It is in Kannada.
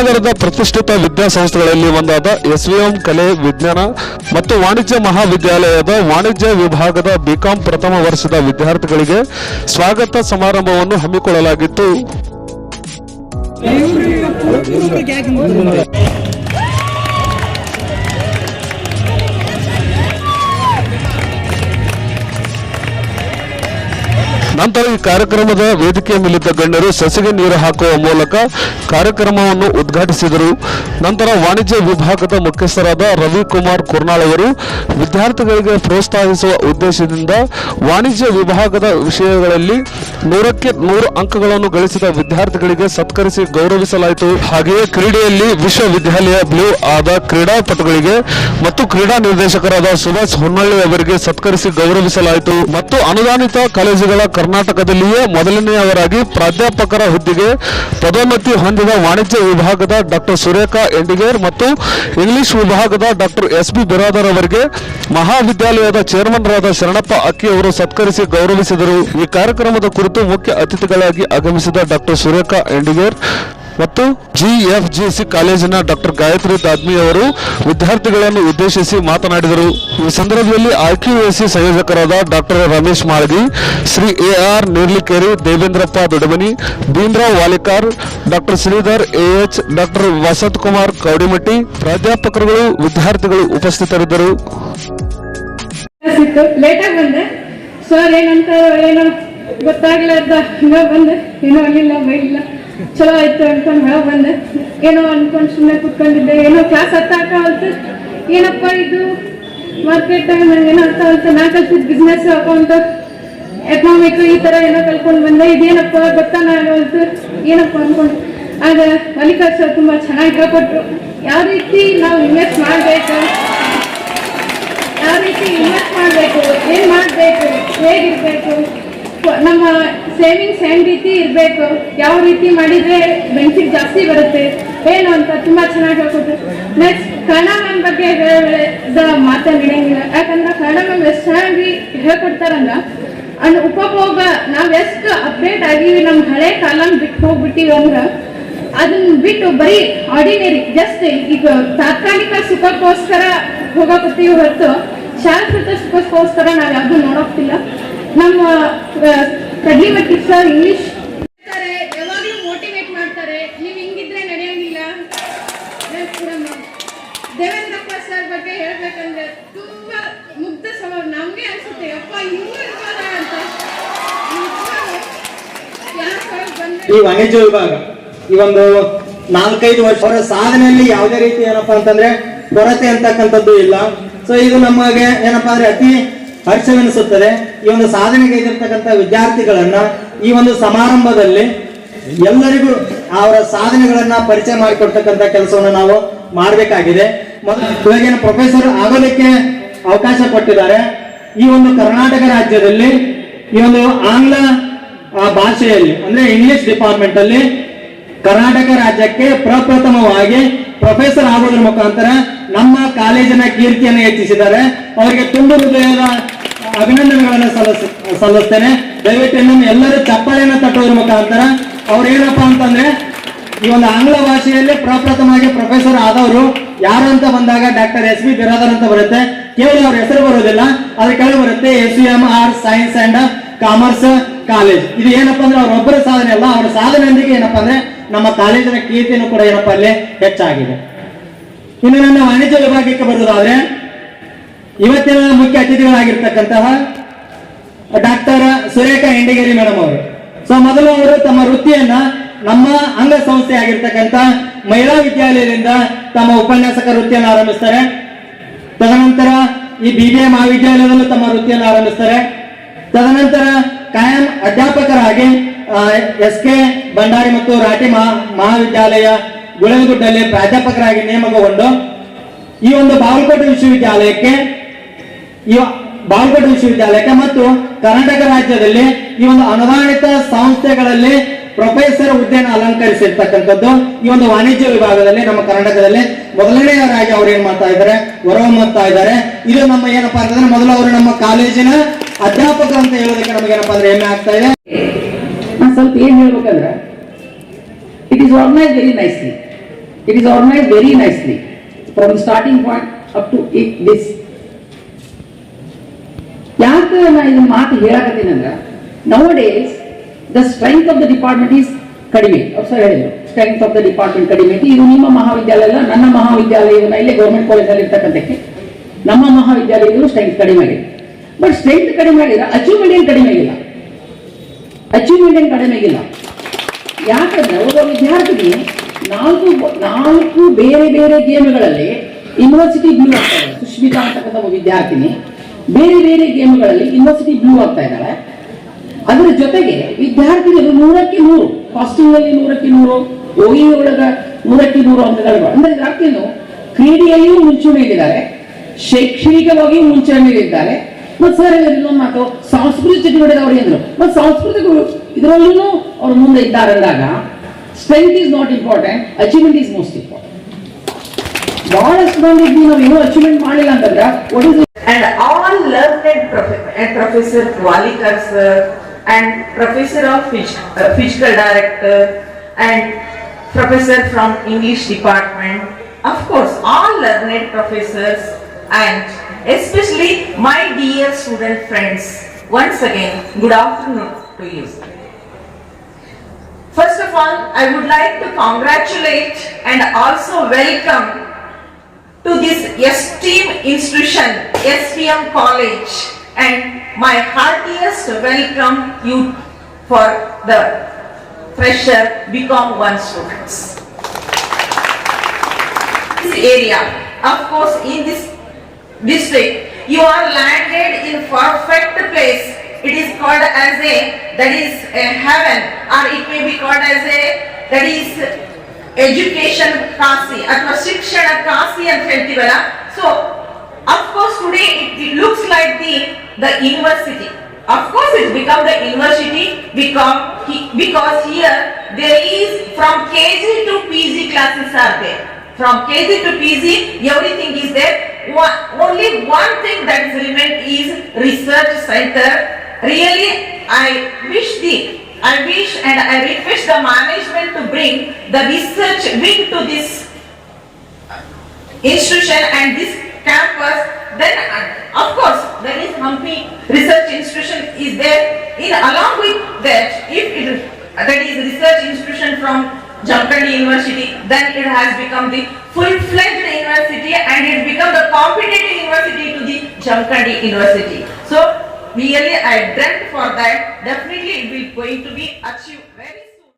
ಶ್ರೀನಗರದ ಪ್ರತಿಷ್ಠಿತ ವಿದ್ಯಾಸಂಸ್ಥೆಗಳಲ್ಲಿ ಒಂದಾದ ಎಸ್ವಿಎಂ ಕಲೆ, ವಿಜ್ಞಾನ ಮತ್ತು ವಾಣಿಜ್ಯ ಮಹಾವಿದ್ಯಾಲಯದ ವಾಣಿಜ್ಯ ವಿಭಾಗದ ಬಿಕಾಂ ಪ್ರಥಮ ವರ್ಷದ ವಿದ್ಯಾರ್ಥಿಗಳಿಗೆ ಸ್ವಾಗತ ಸಮಾರಂಭವನ್ನು ಹಮ್ಮಿಕೊಳ್ಳಲಾಗಿತ್ತು. ನಂತರ ಈ ಕಾರ್ಯಕ್ರಮದ ವೇದಿಕೆಯ ಮೇಲಿದ್ದ ಗಣ್ಯರು ಸಸಿಗೆ ನೀರು ಹಾಕುವ ಮೂಲಕ ಕಾರ್ಯಕ್ರಮವನ್ನು ಉದ್ಘಾಟಿಸಿದರು. ನಂತರ ವಾಣಿಜ್ಯ ವಿಭಾಗದ ಮುಖ್ಯಸ್ಥರಾದ ರವಿಕುಮಾರ್ ಕುರ್ನಾಳ್ ಅವರು ವಿದ್ಯಾರ್ಥಿಗಳಿಗೆ ಪ್ರೋತ್ಸಾಹಿಸುವ ಉದ್ದೇಶದಿಂದ ವಾಣಿಜ್ಯ ವಿಭಾಗದ ವಿಷಯಗಳಲ್ಲಿ ನೂರಕ್ಕೆ ನೂರು ಅಂಕಗಳನ್ನು ಗಳಿಸಿದ ವಿದ್ಯಾರ್ಥಿಗಳಿಗೆ ಸತ್ಕರಿಸಿ ಗೌರವಿಸಲಾಯಿತು. ಹಾಗೆಯೇ ಕ್ರೀಡೆಯಲ್ಲಿ ವಿಶ್ವವಿದ್ಯಾಲಯ ಬ್ಲೂ ಆದ ಕ್ರೀಡಾಪಟುಗಳಿಗೆ ಮತ್ತು ಕ್ರೀಡಾ ನಿರ್ದೇಶಕರಾದ ಸುಭಾಷ್ ಹೊನ್ನಳ್ಳಿ ಅವರಿಗೆ ಸತ್ಕರಿಸಿ ಗೌರವಿಸಲಾಯಿತು. ಮತ್ತು ಅನುದಾನಿತ ಕಾಲೇಜುಗಳ ಕರ್ನಾಟಕದಲ್ಲಿಯೇ ಮೊದಲನೆಯವರಾಗಿ ಪ್ರಾಧ್ಯಾಪಕರ ಹುದ್ದೆಗೆ ಪದೋನ್ನತಿ ಹೊಂದಿದ ವಾಣಿಜ್ಯ ವಿಭಾಗದ ಡಾಕ್ಟರ್ ಸುರೇಖಾ ಎಂಡಿಗೇರ್ ಮತ್ತು ಇಂಗ್ಲಿಷ್ ವಿಭಾಗದ ಡಾಕ್ಟರ್ ಎಸ್ ಬಿ ಬಿರಾದರ್ ಅವರಿಗೆ ಮಹಾವಿದ್ಯಾಲಯದ ಚೇರ್ಮನ್ರಾದ ಶರಣಪ್ಪ ಅಕ್ಕಿ ಅವರು ಸತ್ಕರಿಸಿ ಗೌರವಿಸಿದರು. ಈ ಕಾರ್ಯಕ್ರಮದ ಕುರಿತು ಮುಖ್ಯ ಅತಿಥಿಗಳಾಗಿ ಆಗಮಿಸಿದ ಡಾಕ್ಟರ್ ಸುರೇಖಾ ಎಂಡಿಗೇರ್ ಮತ್ತು ಜಿಎಫ್ಜಿಸಿ ಕಾಲೇಜಿನ ಡಾಕ್ಟರ್ ಗಾಯತ್ರಿ ದಾದ್ಮಿ ಅವರು ವಿದ್ಯಾರ್ಥಿಗಳನ್ನು ಉದ್ದೇಶಿಸಿ ಮಾತನಾಡಿದರು. ಈ ಸಂದರ್ಭದಲ್ಲಿ IQAC ಸಂಯೋಜಕರಾದ doctor Ramesh Malagi, Shri AR R Nerlikeri, Devendrappa Dodamani Bhimrao Walikar, doctor Shridhar AH doctor Vasant Kumar Kaudimatti, ಪ್ರಾಧ್ಯಾಪಕರುಗಳು, ವಿದ್ಯಾರ್ಥಿಗಳು ಉಪಸ್ಥಿತರಿದ್ದರು. ಏನೋ ಬಂದೆ. ಚಲೋ ಆಯ್ತು ಅನ್ಕೊಂಡು ಹೇಳ ಬಂದೆ. ಏನೋ ಅನ್ಕೊಂಡು ಸುಮ್ಮನೆ ಕುತ್ಕೊಂಡಿದ್ದೆ. ಏನೋ ಕ್ಲಾಸ್ ಅರ್ಥ ಅಂತ ಏನಪ್ಪ ಇದು? ಮಾರ್ಕೆಟ್ ನಂಗೆ ಏನೋ ಅರ್ಥ ಅಂತ ನಾ ಕಲ್ತಿದ್ದು ಬಿಸ್ನೆಸ್ ಅಕೌಂಟ್ ಎಕನಾಮಿಕ್ ಈ ಥರ ಏನೋ ಕಲ್ಕೊಂಡು ಬಂದೆ. ಇದೇನಪ್ಪ? ಗೊತ್ತಾಗಲ್ತು ಏನಪ್ಪ ಅನ್ಕೊಂಡು. ಆಗ ಮಲ್ಲಿಕಾರ್ ಸರ್ ತುಂಬಾ ಚೆನ್ನಾಗಿ ಹೇಳ್ಕೊಟ್ರು. ಯಾವ ರೀತಿ ನಾವು ಇನ್ವೆಸ್ಟ್ ಮಾಡಬೇಕು? ಯಾವ ರೀತಿ ಇನ್ವೆಸ್ಟ್ ಮಾಡಬೇಕು? ಏನು ಮಾಡಬೇಕು? ಹೇಗಿರ್ಬೇಕು? ನಮ್ಮ ಸೇವಿಂಗ್ಸ್ ಹೆಂಗ್ ರೀತಿ ಇರಬೇಕು, ಯಾವ ರೀತಿ ಮಾಡಿದ್ರೆ ಬೆನಿಫಿಟ್ ಜಾಸ್ತಿ ಬರುತ್ತೆ, ಏನು ಅಂತ ತುಂಬಾ ಚೆನ್ನಾಗಿ ಹೇಳ್ಕೊಟ್ರು. ನೆಕ್ಸ್ಟ್ ಕನ್ನಡ ಮ್ಯಾಮ್ ಬಗ್ಗೆ ಹೇಳಿದ ಮಾತನಾಡಂಗಿಲ್ಲ ಯಾಕಂದ್ರೆ ಕನ್ನಡ ಮ್ಯಾಮ್ ಎಷ್ಟು ಚೆನ್ನಾಗಿ ಹೇಳ್ಕೊಡ್ತಾರಲ್ಲ ಅಂಡ್ ಉಪಭೋಗ, ನಾವ್ ಎಷ್ಟು ಅಪ್ಡೇಟ್ ಆಗಿವಿ ನಮ್ಮ ಹಳೆ ಕಾಲ ಬಿಟ್ಟು ಹೋಗ್ಬಿಟ್ಟಿವಿ ಅಂದ್ರ ಅದನ್ನ ಬಿಟ್ಟು ಬರೀ ಆರ್ಡಿನರಿ ಜಸ್ಟ್ ಈಗ ತಾತ್ಕಾಲಿಕ ಸುಖಕ್ಕೋಸ್ಕರ ಹೋಗಕತ್ತೀವಿ ಹೊರತು, ಶಾಶ್ವತ ಸುಖಕ್ಕೋಸ್ಕರ ನಾವ್ ಯಾವ್ದು ನೋಡೋಗ್ತಿಲ್ಲ ನಮ್ಮ ಕಡ್ಲಿಮಟ್ಟಿ ಸರ್ ಇಂಗ್ಲಿಷ್ ಯಾವಾಗ್ಲೂ ಮೋಟಿವೇಟ್ ಮಾಡ್ತಾರೆ. ನೀವ್ ಹಿಂಗಿದ್ರೆ ನಡೆಯಂಗಿಲ್ಲ. Next ನಮ್ಮ ದೇವೇಂದ್ರಪ್ಪ ಸರ್ ಬಗ್ಗೆ ಹೇಳ್ಬೇಕಂದ್ರೆ ತುಂಬಾ ಮುಗ್ಧ ಸ್ವಭಾವ. ನಮ್ಗೆ ಅನ್ಸುತ್ತೆ ಅಪ್ಪ ಹಿಂಗೂ ಇರ್ಬೋದಾ ಅಂತ. ನಿಜವಾಗ್ಲೂ ಯಾರ್ ಈ ವಾಣಿಜ್ಯ ವಿಭಾಗ ಈ ಒಂದು ನಾಲ್ಕೈದು ವರ್ಷ ಅವರ ಸಾಧನೆಯಲ್ಲಿ ಯಾವುದೇ ರೀತಿ ಏನಪ್ಪಾ ಅಂತಂದ್ರೆ ಕೊರತೆ ಅಂತಕ್ಕಂಥದ್ದು ಇಲ್ಲ. ಸೊ ಇದು ನಮಗೆ ಏನಪ್ಪಾ ಅಂದ್ರೆ ಅತಿ ಹರ್ಷವೆನಿಸುತ್ತದೆ ಈ ಒಂದು ಸಾಧನೆಗೈದಿರ್ತಕ್ಕಂಥ ವಿದ್ಯಾರ್ಥಿಗಳನ್ನ ಈ ಒಂದು ಸಮಾರಂಭದಲ್ಲಿ ಎಲ್ಲರಿಗೂ ಅವರ ಸಾಧನೆಗಳನ್ನ ಪರಿಚಯ ಮಾಡಿಕೊಡ್ತಕ್ಕಂಥ ಕೆಲಸವನ್ನು ನಾವು ಮಾಡಬೇಕಾಗಿದೆ. ಇವಾಗೇನು ಪ್ರೊಫೆಸರ್ ಆಗೋದಕ್ಕೆ ಅವಕಾಶ ಕೊಟ್ಟಿದ್ದಾರೆ. ಈ ಒಂದು ಕರ್ನಾಟಕ ರಾಜ್ಯದಲ್ಲಿ ಈ ಒಂದು ಆಂಗ್ಲ ಭಾಷೆಯಲ್ಲಿ, ಅಂದ್ರೆ ಇಂಗ್ಲಿಷ್ ಡಿಪಾರ್ಟ್ಮೆಂಟ್ ಅಲ್ಲಿ ಕರ್ನಾಟಕ ರಾಜ್ಯಕ್ಕೆ ಪ್ರಪ್ರಥಮವಾಗಿ ಪ್ರೊಫೆಸರ್ ಆಗೋದ್ರ ಮುಖಾಂತರ ನಮ್ಮ ಕಾಲೇಜಿನ ಕೀರ್ತಿಯನ್ನು ಹೆಚ್ಚಿಸಿದ್ದಾರೆ. ಅವರಿಗೆ ತುಂಬ ಹೃದಯದ ಅಭಿನಂದನೆಗಳನ್ನು ಸಲ್ಲಿಸ ಸಲ್ಲಿಸ್ತೇನೆ. ದಯವಿಟ್ಟು ನಮ್ಮ ಎಲ್ಲರೂ ಚಪ್ಪಾಳೆಯನ್ನು ತಟ್ಟೋದ್ರ ಮುಖಾಂತರ ಅವ್ರು ಏನಪ್ಪಾ ಅಂತಂದ್ರೆ, ಈ ಒಂದು ಆಂಗ್ಲ ಭಾಷೆಯಲ್ಲಿ ಪ್ರಪ್ರಥಮವಾಗಿ ಪ್ರೊಫೆಸರ್ ಆದವರು ಯಾರು ಅಂತ ಬಂದಾಗ ಡಾಕ್ಟರ್ ಎಸ್ ಬಿ ಬಿರಾದರ್ ಅಂತ ಬರುತ್ತೆ. ಕೇವಲ ಅವ್ರ ಹೆಸರು ಬರೋದಿಲ್ಲ. ಅದ್ರ ಕೆಳಗೆ ಬರುತ್ತೆ S M R science and commerce college. ಇದು ಏನಪ್ಪಾ ಅಂದ್ರೆ ಅವರೊಬ್ಬರ ಸಾಧನೆ ಅಲ್ಲ. ಅವರ ಸಾಧನೆಯೊಂದಿಗೆ ಏನಪ್ಪಾ ಅಂದ್ರೆ ನಮ್ಮ ಕಾಲೇಜಿನ ಕೀರ್ತಿನೂ ಕೂಡ ಏನಪ್ಪಾ ಅಲ್ಲಿ ಹೆಚ್ಚಾಗಿದೆ. ಇನ್ನು ನನ್ನ ವಾಣಿಜ್ಯ ವಿಭಾಗಕ್ಕೆ ಬರುವುದಾದ್ರೆ ಇವತ್ತಿನ ಮುಖ್ಯ ಅತಿಥಿಗಳಾಗಿರ್ತಕ್ಕಂತಹ ಡಾಕ್ಟರ್ ಸುರೇಖಾ ಹೆಂಡಿಗೇರಿ ಮೇಡಮ್ ಅವರು. ಸೊ, ಮೊದಲು ಅವರು ತಮ್ಮ ವೃತ್ತಿಯನ್ನ ನಮ್ಮ ಅಂಗ ಸಂಸ್ಥೆ ಆಗಿರ್ತಕ್ಕಂಥ ಮಹಿಳಾ ವಿದ್ಯಾಲಯದಿಂದ ತಮ್ಮ ಉಪನ್ಯಾಸಕ ವೃತ್ತಿಯನ್ನು ಆರಂಭಿಸ್ತಾರೆ. ತದನಂತರ ಈ ಬಿ ಬಿ ಎ ಮಹಾವಿದ್ಯಾಲಯದಲ್ಲೂ ತಮ್ಮ ವೃತ್ತಿಯನ್ನು ಆರಂಭಿಸ್ತಾರೆ. ತದನಂತರ ಕಾಯಂ ಅಧ್ಯಾಪಕರಾಗಿ ಎಸ್ ಕೆ ಭಂಡಾರಿ ಮತ್ತು ರಾಟಿ ಮಹಾ, ಮಹಾವಿದ್ಯಾಲಯ ಗುಳಗುಡ್ಡಲ್ಲಿ ಪ್ರಾಧ್ಯಾಪಕರಾಗಿ ನೇಮಕಗೊಂಡು ಈ ಒಂದು ಬಾಗಲಕೋಟೆ ವಿಶ್ವವಿದ್ಯಾಲಯಕ್ಕೆ ಈ ಬಾಲ್ಕೋಟ್ ವಿಶ್ವವಿದ್ಯಾಲಯಕ್ಕೆ ಮತ್ತು ಕರ್ನಾಟಕ ರಾಜ್ಯದಲ್ಲಿ ಈ ಒಂದು ಅನುದಾನಿತ ಸಂಸ್ಥೆಗಳಲ್ಲಿ ಪ್ರೊಫೆಸರ್ ಹುದ್ದೆಯನ್ನು ಅಲಂಕರಿಸಿರ್ತಕ್ಕಂಥದ್ದು. ಈ ಒಂದು ವಾಣಿಜ್ಯ ವಿಭಾಗದಲ್ಲಿ, ನಮ್ಮ ಕರ್ನಾಟಕದಲ್ಲಿ ಮೊದಲನೆಯವರಾಗಿ ಅವ್ರು ಏನ್ ಮಾಡ್ತಾ ಇದ್ದಾರೆ? ಹೊರಹೊಮ್ಮತ್ತಾ ಇದ್ದಾರೆ. ಇದು ನಮ್ಮ ಏನಪ್ಪಾ ಅಂತಂದ್ರೆ ಮೊದಲು ಅವರು ನಮ್ಮ ಕಾಲೇಜಿನ ಅಧ್ಯಾಪಕರು ಅಂತ ಹೇಳೋದಕ್ಕೆ ನಮಗೆ ಏನಪ್ಪಾ ಅಂದ್ರೆ ಹೆಮ್ಮೆ ಆಗ್ತಾ ಇದೆ. ಸ್ವಲ್ಪ ಏನ್ ಹೇಳ್ಬೇಕಂದ್ರೆ it is organise very nicely it is organise very nicely from starting point up to it this. ಯಾಕೆ ನಾ ಇದನ್ನ ಮಾತು ಹೇಳಕತ್ತೀನಿ ಅಂದ್ರೆ now days the strength of the department is ಕಡಿಮೆ. ಅವ್ರು ಹೇಳಿದ್ರು ಸ್ಟ್ರೆಂತ್ ಆಫ್ ದ ಡಿಪಾರ್ಟ್ಮೆಂಟ್ ಕಡಿಮೆ. ಐತಿ ಇದು ನಿಮ್ಮ ಮಹಾವಿದ್ಯಾಲಯ ಅಲ್ಲ, ನನ್ನ ಮಹಾವಿದ್ಯಾಲಯ ಇಲ್ಲೇ ಗೌರ್ಮೆಂಟ್ ಕಾಲೇಜಲ್ಲಿ ಇರ್ತಕ್ಕಂಥಕ್ಕೆ. ನಮ್ಮ ಮಹಾವಿದ್ಯಾಲಯಗಳು ಸ್ಟ್ರೆಂತ್ ಕಡಿಮೆ ಆಗಿದೆ. ಬಟ್ ಸ್ಟ್ರೆಂತ್ ಕಡಿಮೆ ಆಗಿಲ್ಲ ಅಚೀವ್ಮೆಂಟ್ ಏನು ಕಡಿಮೆ ಆಗಿಲ್ಲ? ಅಚೀವ್ಮೆಂಟ್ ಏನು ಕಡಿಮೆ ಆಗಿಲ್ಲ? ಯಾಕಂದ್ರೆ ಒಬ್ಬ ವಿದ್ಯಾರ್ಥಿಗೆ ನಾಲ್ಕು ನಾಲ್ಕು ಬೇರೆ ಬೇರೆ ಗೇಮ್ಗಳಲ್ಲಿ ಯೂನಿವರ್ಸಿಟಿ ಬ್ಲೂ ಆಗ್ತಾರೆ. ಸುಶ್ಮಿತಾ ಅಂತಕ್ಕಂಥ ವಿದ್ಯಾರ್ಥಿನಿ. ಬೇರೆ ಬೇರೆ ಗೇಮ್ಗಳಲ್ಲಿ ಯೂನಿವರ್ಸಿಟಿ ಬ್ಲೂ ಆಗ್ತಾ ಇದ್ದಾಳೆ. ಅದರ ಜೊತೆಗೆ ವಿದ್ಯಾರ್ಥಿಗಳು ನೂರಕ್ಕೆ ನೂರು ಕಾಸ್ಟಿಂಗ್ ಅಲ್ಲಿ ನೂರಕ್ಕೆ ನೂರು ಓಯಿ ಒಳಗ ನೂರಕ್ಕೆ ನೂರು ಅಂಕಗಳು ಅಂದ್ರೆ ಇದಾಗ್ತೇನು ಕ್ರೀಡೆಯಲ್ಲಿಯೂ ಮುಂಚೂಣಿಯಲ್ಲಿದ್ದಾರೆ ಶೈಕ್ಷಣಿಕವಾಗಿಯೂ ಮುಂಚೂಣಿಯಲ್ಲಿದ್ದಾರೆ ಮತ್ತೆ ಸರ್ ಇನ್ನೊಂದು ಮಾತು, ಸಾಂಸ್ಕೃತಿಕ ಚಟುವಟಿಕೆ ಅವ್ರು ಎಂದ್ರು. ಮತ್ತೆ ಸಾಂಸ್ಕೃತಿಕ ಇದರಲ್ಲೂ ಅವ್ರು ಮುಂದೆ ಇದ್ದಾರೆ ಅಂದಾಗ strength is not important achievement is most important ಬಹಳಷ್ಟು ಮಂದಿ ನಾವು ಏನೂ ಅಚೀವ್ಮೆಂಟ್ ಮಾಡಿಲ್ಲ ಅಂತಂದ್ರೆ and all learned prof- and Professor Walikar sir and Professor of uh, Physical Director and Professor from English Department. Of course, all learned professors and especially my dear student friends. Once again, good afternoon to you. First of all, I would like to congratulate and also welcome to this esteemed institution, SPM College, and my heartiest welcome you for the fresher Become One students. This area, of course, in this district, you are landed in perfect place. It is called as a, that is a heaven, or it may be called as a, that is education Kashi ಅಥವಾ ಶಿಕ್ಷಣ ಕಾಸಿ ಅಂತ ಹೇಳ್ತೀವಲ್ಲ? So of course today it looks like the the university of course it become the university become because here there is from K G to P G classes are there from K G to P G everything is there only one thing that is remained is research centre really I wish the I wish and I request the management to bring the research wing to this institution and this campus. Then, of course, there is Hampi Research Institution is there. In along with that, if it that is research institution from Jamkandi University, then it has become the full-fledged university and it become the competitive university to the Jamkandi University. So, really, I dreamt for that. Definitely, it will going to be achieved very